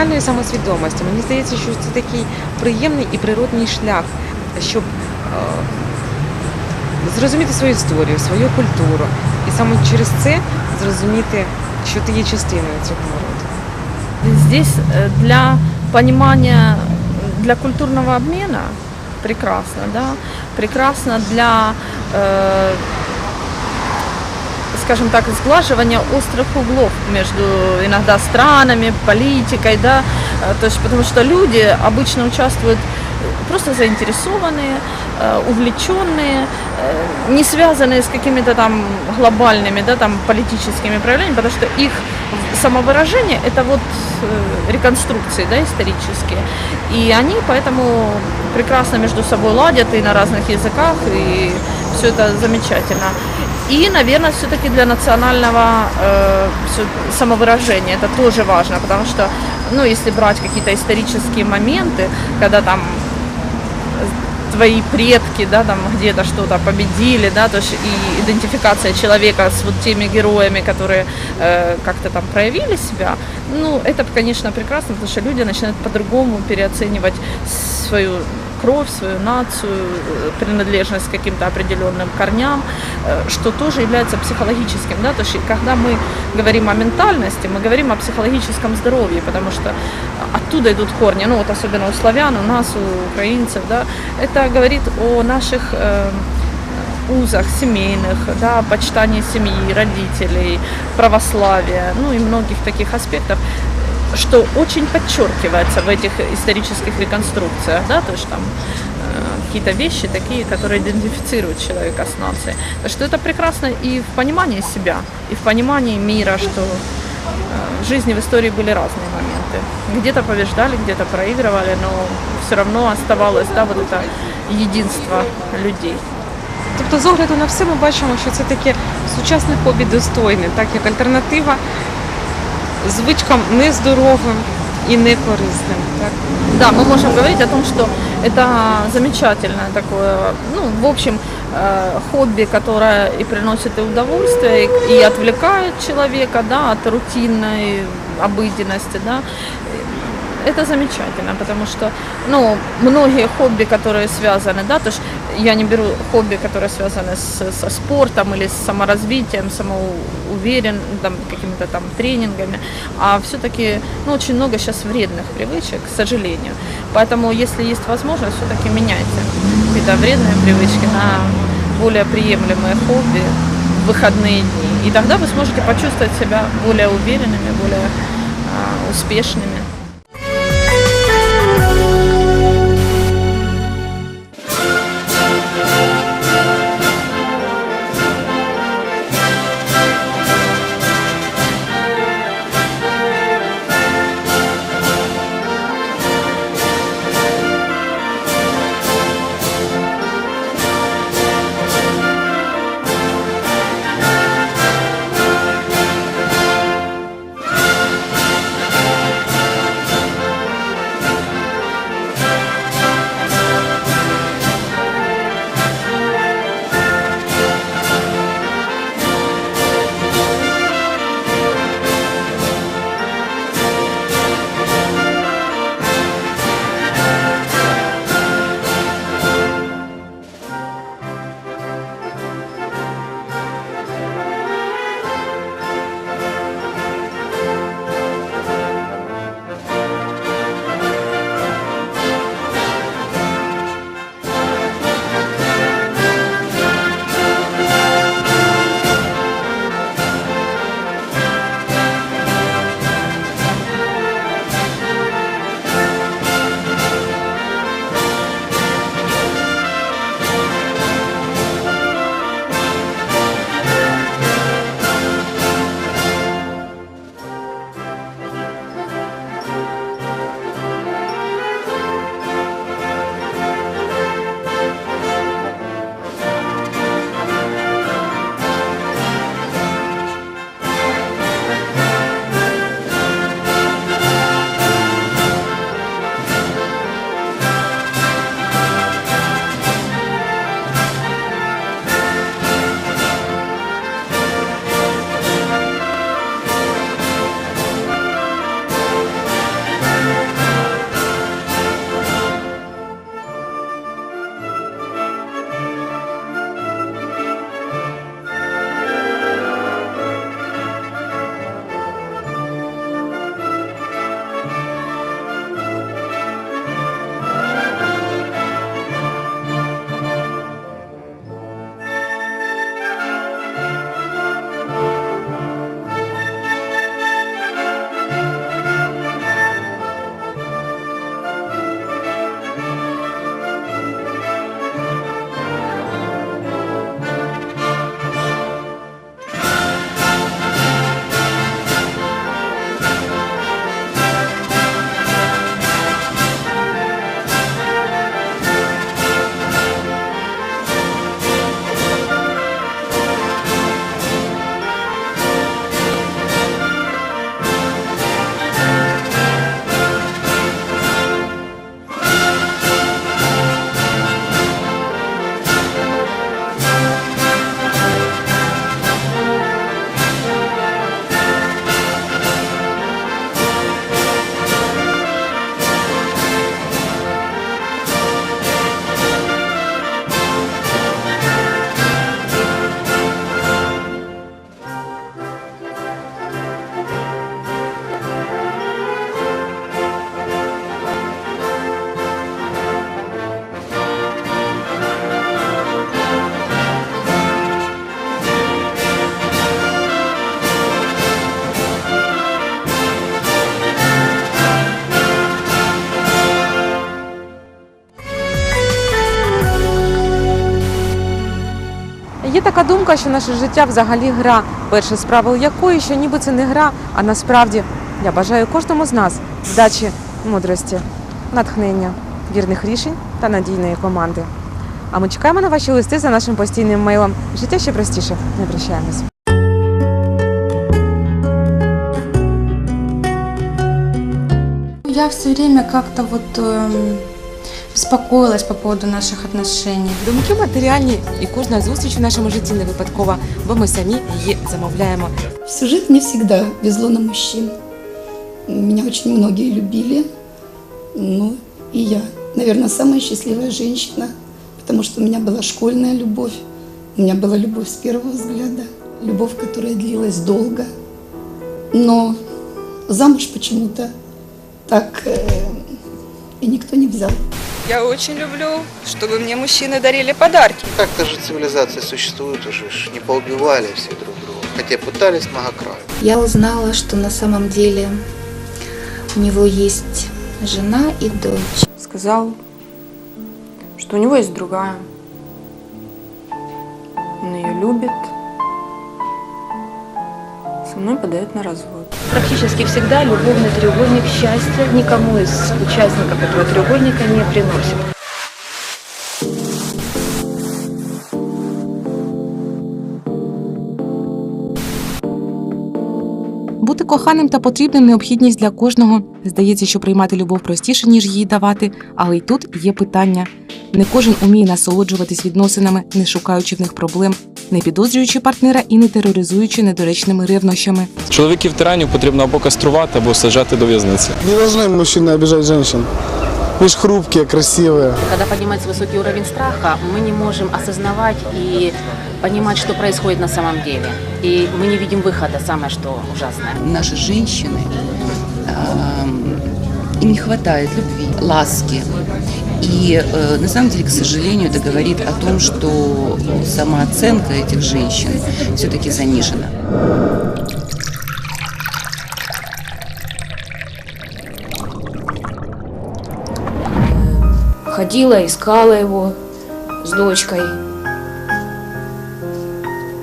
національної самосвідомості. Мені здається, що це такий приємний і природній шлях, щоб е, зрозуміти свою історію, свою культуру. І саме через це зрозуміти, що ти є частиною цього народу. Здесь э, для понимания, для культурного обмена прекрасно, да, прекрасно для, э, скажем так, сглаживания острых углов между иногда странами, политикой, да, Э, то есть потому что люди обычно участвуют просто заинтересованные, э, увлеченные, э, не связанные с какими-то там глобальными, да, там политическими проявлениями, потому что их самовыражение это вот э, реконструкции, да, исторические. И они поэтому прекрасно между собой ладят и на разных языках, и все это замечательно. И, наверное, все-таки для национального э, самовыражения это тоже важно, потому что, ну, если брать какие-то исторические моменты, когда там твои предки, да, там где-то что-то победили, да, то есть и идентификация человека с вот теми героями, которые э, как-то там проявили себя, ну, это, конечно, прекрасно, потому что люди начинают по-другому переоценивать свою кровь, свою нацию, э, принадлежность к каким-то определенным корням, э, что тоже является психологическим, да, то есть когда мы говорим о ментальности, мы говорим о психологическом здоровье, потому что оттуда идут корни, ну вот особенно у славян, у нас, у украинцев, да, это говорит о наших э, узах семейных, да, почитании семьи, родителей, православия, ну и многих таких аспектов, что очень подчеркивается в этих исторических реконструкциях, да, то есть там э, какие-то вещи такие, которые идентифицируют человека с нацией. Так что это прекрасно и в понимании себя, и в понимании мира, что э, в жизни, в истории были разные моменты. Где-то побеждали, где-то проигрывали, но все равно оставалось, да, вот это единство людей. Тобто, з огляду на все, ми бачимо, що це таке сучасне хобі достойне, так як альтернатива звичкам нездоровим і некорисним. Так? Да, мы можем говорить о том, что это замечательное такое, ну, в общем, э, хобби, которое и приносит и удовольствие, и, и отвлекает человека, да, от рутинной обыденности, да. Это замечательно, потому что, ну, многие хобби, которые связаны, да, то есть я не беру хобби, которые связаны с, со спортом или с саморазвитием, самоуверен, там, какими-то там тренингами, а все-таки, ну, очень много сейчас вредных привычек, к сожалению. Поэтому, если есть возможность, все-таки меняйте какие-то вредные привычки на более приемлемые хобби в выходные дни. И тогда вы сможете почувствовать себя более уверенными, более а, успешными. Думка, що наше життя взагалі гра, перше з правил якої, що ніби це не гра, а насправді я бажаю кожному з нас вдачі, мудрості, натхнення, вірних рішень та надійної команди. А ми чекаємо на ваші листи за нашим постійним мейлом. Життя ще простіше. Не прощаємось. Я все время как-то вот эм, беспокоилась по поводу наших отношений. Думки матеріальні і кожна зустріч у нашому житті не випадкова, бо ми самі її замовляємо. Всю жизнь мне всегда везло на мужчин. Меня очень многие любили. Ну, и я, наверное, самая счастливая женщина, потому что у меня была школьная любовь, у меня была любовь с первого взгляда, любовь, которая длилась долго. Но замуж почему-то так э, и никто не взял. Я очень люблю, чтобы мне мужчины дарили подарки. Так-то же цивилизация существует уже, ж не поубивали все друг друга, хотя пытались многократно. Я узнала, что на самом деле у него есть жена и дочь. сказал, что у него есть другая. Он ее любит. Со мной подает на развод. Практически всегда любовный треугольник счастья никому из участников этого треугольника не приносит. Бути коханим та потрібним необхідність для кожного. Здається, що приймати любов простіше, ніж її давати, але й тут є питання. Не кожен уміє насолоджуватись відносинами, не шукаючи в них проблем, не підозрюючи партнера і не тероризуючи недоречними ревнощами. Чоловіків тиранів потрібно або каструвати, або саджати до в'язниці. Не должны мужчины обижать женщин. Мы ж хрупкие, красивые. Когда поднимается высокий уровень страха, мы не можем осознавать и понимать, что происходит на самом деле. И мы не видим выхода, самое что ужасное. Наши женщины, ам, им не хватает любви, ласки. И э, на самом деле, к сожалению, это говорит о том, что самооценка этих женщин все-таки занижена. Ходила, искала его с дочкой.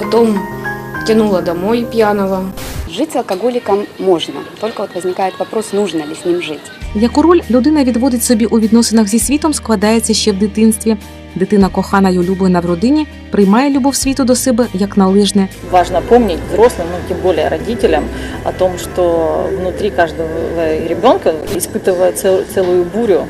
Потом тянула домой пьяного. Жить с алкоголиком можно, только вот возникает вопрос, нужно ли с ним жить. Яку роль людина відводить собі у відносинах зі світом, складається ще в дитинстві. Дитина, кохана й улюблена в родині, приймає любов світу до себе як належне. Важно помнить взрослым, ну тем более родителям, о том, что внутри каждого ребенка испытывает цел- целую бурю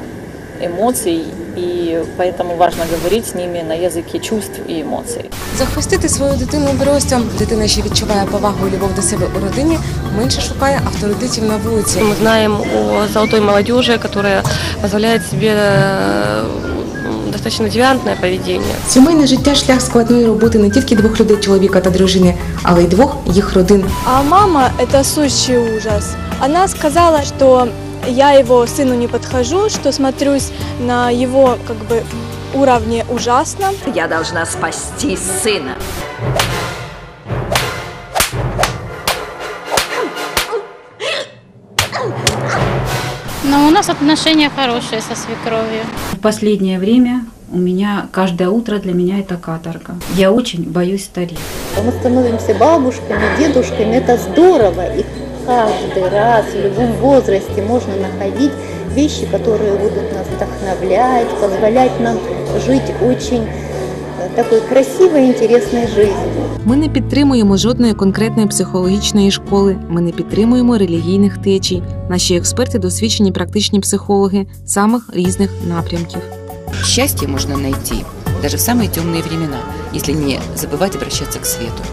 эмоций, и поэтому важно говорить с ними на языке чувств и эмоций. Захистити свою дитину берестям. Дитина, що відчуває повагу і любов до себе у родині, менше шукає авторитетів на вулиці. Мы знаем о золотой молодежи, которая позволяет себе э, достаточно девиантное поведение. Сімейне життя шлях складної роботи не тільки двох людей, чоловіка та дружини, але й двох їх родин. А мама – это сущий ужас. Она сказала, что я его сыну не подхожу, что смотрюсь на его как бы уровне ужасно. Я должна спасти сына. Но у нас отношения хорошие со свекровью. В последнее время у меня каждое утро для меня это каторга. Я очень боюсь стареть. Мы становимся бабушками, дедушками, это здорово. И каждый раз в любом возрасте можно находить вещи, которые будут нас вдохновлять, позволять нам жить очень э, такой красивой, интересной жизнью. Ми не підтримуємо жодної конкретної психологічної школи. Ми не підтримуємо релігійних течій. Наші експерти досвідчені практичні психологи самих різних напрямків. Счастье можно найти даже в самые темные времена, если не забывать обращаться к свету.